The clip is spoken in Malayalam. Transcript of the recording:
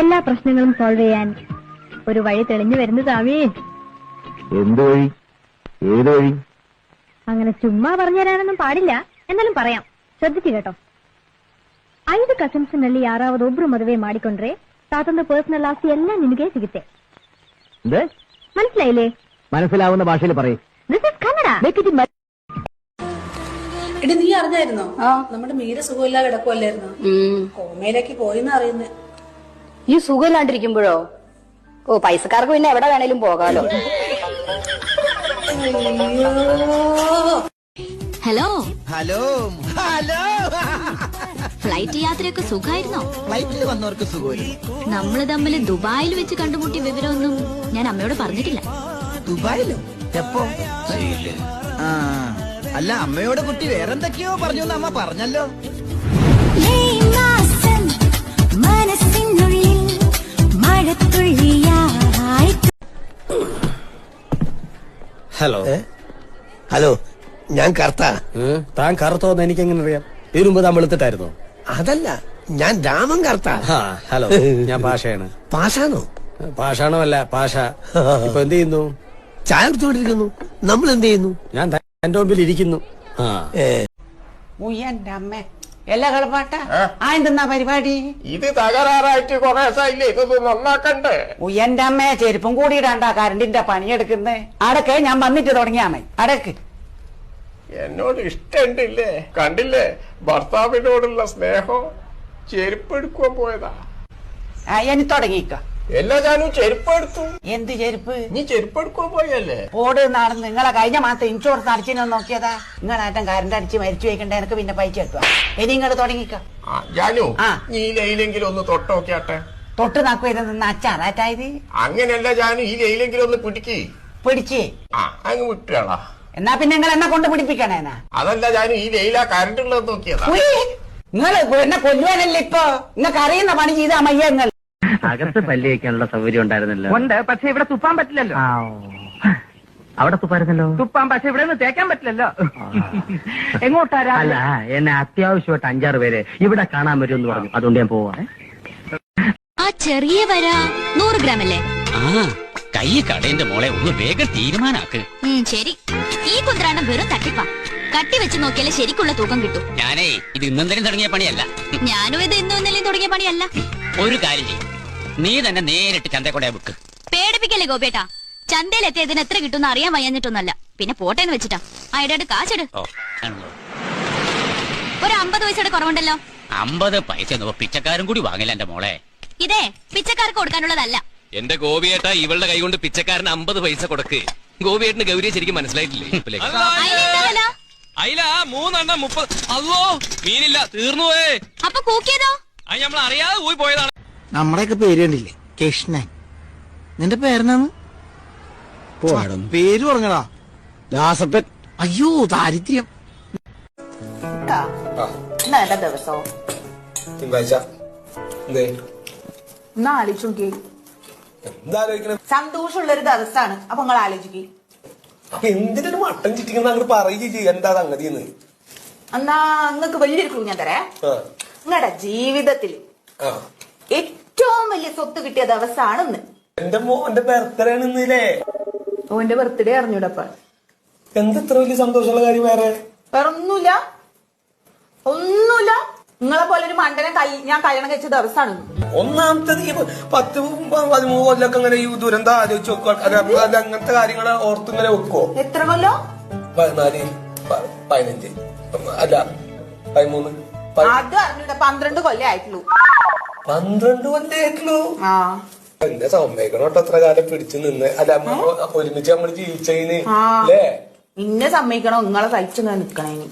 എല്ലാ പ്രശ്നങ്ങളും സോൾവ് ചെയ്യാൻ ഒരു വഴി തെളിഞ്ഞു വരുന്നു സ്വാമി എന്ത് വഴി? ഏത് വഴി? അങ്ങനെ ചുമ്മാ പറഞ്ഞുതരാനൊന്നും പാടില്ല. എന്നാലും പറയാം. ശ്രദ്ധിച്ചു കേട്ടോ. ഐത് ಕಸಿನ್ಸ್ನಲ್ಲಿ ಯಾರಾவது ഒബ്രു ಮದುವೆ മാടിക്കൊണ്ടേ താത്തന്റെ പേഴ്സണൽ ആസ്തി എല്ലാം ನಿನಗೆ സിഗത്തെ. മനസ്സിലായില്ലേ? മനസ്സിലാവുന്ന ഭാഷയിൽ പറയൂ. ದಿಸ್ എടി നീ അറിഞ്ഞായിരുന്നോ? നമ്മുടെ മീര സുഖമില്ലാതെ കിടക്കുമല്ലായിരുന്നു കോമയിലേക്ക് പോയിന്ന് അറിയുന്നേ. ഈ സുഖം സുഖമില്ലാണ്ടിരിക്കുമ്പോഴോ? ഓ പൈസക്കാർക്ക് പിന്നെ എവിടെ വേണേലും പോകാലോ. ഹലോ. Hello hello. ഫ്ലൈറ്റ് യാത്രയൊക്കെ സുഖമായിരുന്നോ ഫ്ലൈറ്റിൽ വന്നവർക്ക് സുഖമില്ല നമ്മൾ തമ്മിൽ ദുബായിൽ വെച്ച് കണ്ടുമുട്ടിയ വിവരമൊന്നും ഞാൻ അമ്മയോട് പറഞ്ഞിട്ടില്ല. ദുബായിലും എപ്പോ? ആ അല്ല അമ്മയോട് കുട്ടി വേറെന്തൊക്കെയോ പറഞ്ഞു അമ്മ പറഞ്ഞല്ലോ. ഹലോ ഹലോ ഞാൻ കറുത്ത താൻ കറുത്തോന്ന് എനിക്ക് എങ്ങനെ അറിയാം? ഇതിനുമ്പ് താൻ വെളുത്തിട്ടായിരുന്നോ അതല്ല ഞാൻ രാമൻ കറുത്ത ഹലോ ഞാൻ പാഷയാണ്. പാഷാണോ? പാഷാണോ അല്ല പാഷ. ഇപ്പൊ എന്ത് ചെയ്യുന്നു? ചായ കുടിച്ചോണ്ടിരിക്കുന്നു നമ്മൾ എന്ത് ചെയ്യുന്നു? ഞാൻ എന്റെ മുമ്പിൽ ഇരിക്കുന്നു. ആ. ഉയ്യന്റെ അമ്മ. എല്ലാ കളപ്പാട്ട? ആ എന്തെന്നാ പരിപാടി? ഇത് തകരാറായിട്ട് കൊറേ ദിവസമായില്ലേ? ഇതൊന്ന് നന്നാക്കണ്ടേ? എന്റെ അമ്മയെ ചെരുപ്പും കൂടി ഇടാണ്ട കരണ്ടിന്റെ പണിയെടുക്കുന്നേ അടക്ക് ഞാൻ വന്നിട്ട് തുടങ്ങിയാമേ അടക്ക്. എന്നോട് ഇഷ്ടണ്ടില്ലേ കണ്ടില്ലേ? ഭർത്താവിനോടുള്ള സ്നേഹം ചെരുപ്പെടുക്കുവാൻ പോയതാ. ആ ഇനി തുടങ്ങിക്ക. എല്ലാ ഞാനും ചെരുപ്പ് എടുത്തു എന്ത് ചെരുപ്പ്? നീ ചെരുപ്പ് പോയല്ലേ? ഓട് നടന്ന് നിങ്ങളെ കഴിഞ്ഞ മാസം ഇൻഷുറൻസ് അടിച്ചിനോ നോക്കിയതാ? നിങ്ങളാട്ടം കരണ്ട് അടിച്ച് മരിച്ചു വെക്കണ്ട എനിക്ക് പിന്നെ പൈസ കിട്ടുക ഇനി നിങ്ങൾ തുടങ്ങിക്ക. ജാനു നീ ലൈലെങ്കിലും ഒന്ന് തൊട്ടോക്കിയാട്ടെ. തൊട്ട് നാക്കുവരുത് നിന്ന് അച്ചാറാറ്റായത് അങ്ങനെയല്ല ജാനു ഈ ലൈലെങ്കിലും ഒന്ന് പിടിക്ക്. പിടിച്ച്. ആ അങ്ങ് വിട്ടുകളാ. എന്നാ പിന്നെ നിങ്ങൾ എന്നെ കൊണ്ട് പിടിപ്പിക്കണേനാ അതല്ല ജാനു ഈ ലൈല കറണ്ട് ഉള്ളത് നോക്കിയതാ. നിങ്ങൾ എന്നെ കൊല്ലുവാനല്ലേ ഇപ്പൊ? നിങ്ങൾക്ക് അറിയുന്ന പണി ചെയ്താ മയ്യ നിങ്ങൾ. അകത്ത് പല്ല് വയ്ക്കാനുള്ള സൗകര്യം ഉണ്ടായിരുന്നല്ലോ. ഉണ്ട് പക്ഷെ ഇവിടെ തുപ്പാൻ പറ്റില്ലല്ലോ. അവിടെ തുപ്പായിരുന്നല്ലോ? തുപ്പാൻ പക്ഷെ ഇവിടെ നിന്ന് തേക്കാൻ പറ്റില്ലല്ലോ. എങ്ങോട്ടാരാ? അല്ല എന്നെ അത്യാവശ്യമായിട്ട് അഞ്ചാറ് പേര് ഇവിടെ കാണാൻ വരുമെന്ന് പറഞ്ഞു. അതുകൊണ്ട് ഞാൻ പോവാ. ആ ചെറിയ വര നൂറ് ഗ്രാം അല്ലേ ആ കൈ കടേന്റെ മോളെ ഒന്ന് വേഗം തീരുമാനാക്ക്. ഉം, ശരി. ഈ കുന്ത്രാണ്ടം വെറും തട്ടിപ്പാ. കട്ടി വെച്ച് നോക്കിയാലേ ശരിക്കുള്ള തൂക്കം കിട്ടും. ഞാനേ ഇത് ഇന്നെന്തെങ്കിലും തുടങ്ങിയ പണിയല്ല. ഞാനും ഇത് ഇന്നും ഇന്നലെയും തുടങ്ങിയ പണിയല്ല. ഒരു കാര്യം ചെയ്യും. നീ തന്നെ നേരിട്ട് ചന്തക്കൊണ്ടേ വിൽക്ക് പേടിപ്പിക്കല്ലേ ഗോപേട്ടാ ചന്തയിൽ എത്തിയതിന് എത്ര കിട്ടുമെന്ന് അറിയാൻ വയ്യാഞ്ഞിട്ടൊന്നല്ല പിന്നെ പോട്ടേന്ന് വെച്ചിട്ടാ. അയടാട് കാശെടു ഓ ആണല്ലോ. ഒരു അമ്പത് പൈസയുടെ കുറവുണ്ടല്ലോ. അമ്പത് പൈസ ഒന്നും പിച്ചക്കാരും കൂടി വാങ്ങില്ല എന്റെ മോളെ. ഇതേ പിച്ചക്കാർക്ക് കൊടുക്കാനുള്ളതല്ല. എന്റെ ഗോപിയേട്ട ഇവളുടെ കൈ കൊണ്ട് പിച്ചക്കാരന് അമ്പത് പൈസ കൊടുക്ക്. ഗോപിയേട്ടന് ഗൗരിയെ ശരിക്കും മനസ്സിലായിട്ടില്ലേ? അയില മൂന്നെണ്ണം മുപ്പത് അല്ലോ മീനില്ല തീർന്നു പോയേ. അപ്പൊ കൂക്കിയതോ? അത് നമ്മൾ അറിയാതെ പോയി പോയതാണ്. നമ്മുടെയൊക്കെ പേര് കണ്ടില്ലേ? കൃഷ്ണൻ. നിന്റെ പേരെന്നാന്ന് പേര് പറഞ്ഞടാ. ദാസപ്പൻ. അയ്യോ ദാരിദ്ര്യം. ഇന്നല്ല ദിവസം തിങ്കളാഴ്ച. എന്തേ? ഒന്ന് ആലോചിച്ചു നോക്കി എന്താ സന്തോഷമുള്ള ഒരു ദിവസമാണ് അപ്പൊ നിങ്ങൾ ആലോചിക്കേ. എന്തിനൊരു മട്ടൻ ചിറ്റിക്കുന്ന അങ്ങോട്ട് പറയുകയും എന്താ സംഗതി എന്ന് എന്നാ നിങ്ങൾക്ക് വലിയൊരു ക്ലൂ ഞാൻ തരാം. നിങ്ങളുടെ ജീവിതത്തിൽ വലിയ സ്വത്ത് കിട്ടിയ ദിവസമാണ് ഇന്ന് എന്റെ മോന്റെ ബർത്ത്ഡേ ആണ് ഇന്നില്ലേ? ഓന്റെ ബർത്ത്ഡേ അറിഞ്ഞൂടപ്പ. എന്താ ഇത്ര വലിയ സന്തോഷമുള്ള കാര്യം വേറെ? വേറെ ഒന്നുമില്ല. ഒന്നുമില്ല നിങ്ങളെ പോലെ ഒരു മണ്ടനെ ഞാൻ കല്യാണം കഴിച്ച ദിവസമാണ് ഒന്നാമത്തെ ഒന്നാമത്തത് ഈ പത്ത് പതിമൂന്ന് കൊല്ലൊക്കെ അങ്ങനെ ഈ ദുരന്തം ആലോചിച്ച് വെക്കുക അത് അപ്പൊ അത് അങ്ങനത്തെ കാര്യങ്ങൾ ഓർത്ത് ഇങ്ങനെ വെക്കോ. എത്ര കൊല്ലോ? പതിനാല് പ- പതിനഞ്ച്. അല്ല പതിമൂന്ന് അത് അറിഞ്ഞൂട പന്ത്രണ്ട് കൊല്ലേ ആയിട്ടുള്ളൂ. പന്ത്രണ്ട് കൊല്ലായിട്ടുള്ളൂ എന്നെ സമ്മതിക്കണോട്ടോ അത്ര കാലം പിടിച്ചു നിന്ന്. അല്ല ഒരുമിച്ച് നമ്മൾ ജീവിച്ചതിന്. അല്ലേ നിന്നെ സമ്മതിക്കണോ നിങ്ങളെ സഹിച്ചു നിൽക്കണേന്